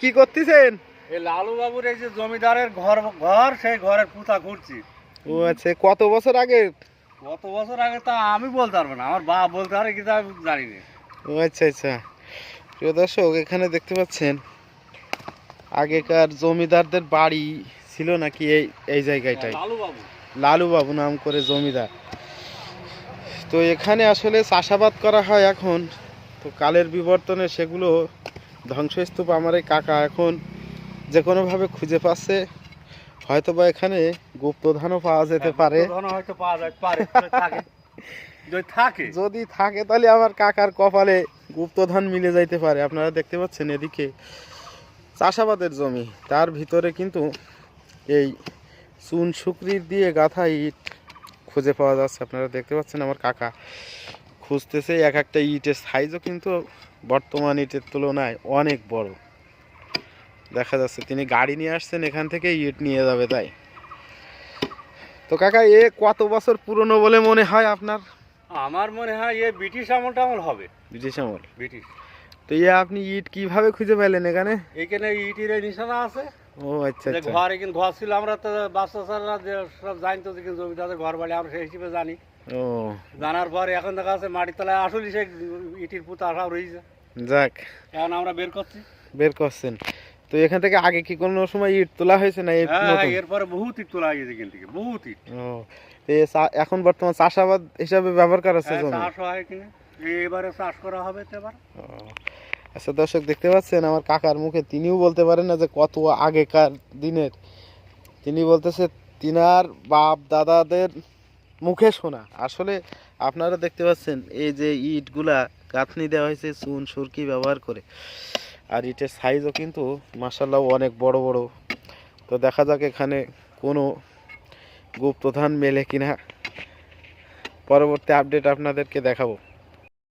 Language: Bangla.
কি করতেছেন? এই লালু বাবুর এই যে জমিদারের ঘর ঘর সেই ঘরের পুতা ঘুরছি ও আচ্ছা কত বছর আগে? কত বছর আগে তা আমি বলতে পারব না আমার বাপ বলতে পারে কিন্তু আমি জানি না। ও আচ্ছা আচ্ছা। প্রিয় দর্শক এখানে দেখতে পাচ্ছেন আগেকার জমিদারদের বাড়ি ছিল নাকি এই এই জায়গাটায়? লালু বাবু লালু বাবু নাম করে জমিদার। তো এখানে আসলে চাষাবাদ করা হয় এখন তো কালের বিবর্তনে সেগুলো ধ্বংসস্তূপ আমার এই কাকা এখন যে কোনোভাবে খুঁজে পাচ্ছে হয়তো বা এখানে গুপ্তধানও পাওয়া যেতে পারে। যদি থাকে। তাহলে আমার কাকার কপালে গুপ্তধন মিলে যাইতে পারে। আপনারা দেখতে পাচ্ছেন এদিকে চাষাবাদের জমি। তার ভিতরে কিন্তু এই চুন শুকরির দিয়ে গাঁথা ইট খুঁজে পাওয়া যাচ্ছে। আপনারা দেখতে পাচ্ছেন আমার কাকা খুঁজতেছে এক একটা ইটের সাইজও কিন্তু বর্তমান ইটের তুলনায় অনেক বড়। দেখা যাচ্ছে তিনি গাড়ি নিয়ে আসছেন এখান থেকে ইট নিয়ে যাবে তাই? তো কাকা এ কত বছর পুরনো বলে মনে হয় আপনার? আমার মনে হয় এ ব্রিটিশ আমল টামল হবে। ব্রিটিশ আমল। ব্রিটিশ। তো ইয়ে আপনি ইট কীভাবে খুঁজে পেলেন এখানে? এখানে ইটের নিশানা আছে। ও আচ্ছা আচ্ছা। ঘর এখানে ঘর ছিল আমরা তো বাচ্চা সব জানতো যে জমিদারের ঘর বাড়ি আমরা সেই হিসেবে জানি। ও। জানার পর এখন দেখা যাচ্ছে মাটির তলায় আসলে সেই ইটির পুতা সব রয়েছে। যাক। এখন আমরা বের করছি। বের করছেন। তো এখান থেকে আগে কি কোনো সময় ইট তোলা হয়েছে না হ্যাঁ? হ্যাঁ, এরপরে বহুত ইট তোলা গেছে এখান থেকে বহুত ইট। ও এখন বর্তমান চাষাবাদ হিসাবে ব্যবহার করা হচ্ছে হ্যাঁ, জমি? চাষ হয় কিনা? এবারে চাষ করা হবে তো এবার। আচ্ছা দর্শক, দেখতে পাচ্ছেন, আমার কাকার মুখে তিনিও বলতে পারেন না যে কত আগেকার দিনের। তিনি বলতেছে, তিনার বাপ দাদাদের মুখে শোনা আসলে আপনারা দেখতে পাচ্ছেন, এই যে ইটগুলা গাঁথনি দেওয়া হয়েছে, চুন, সুরকি ব্যবহার করে। আর ইটের সাইজও কিন্তু মাসাল্লাহ অনেক বড় বড়। তো দেখা যাক এখানে কোনো গুপ্তধান মেলে কিনা। পরবর্তী আপডেট আপনাদেরকে দেখাবো।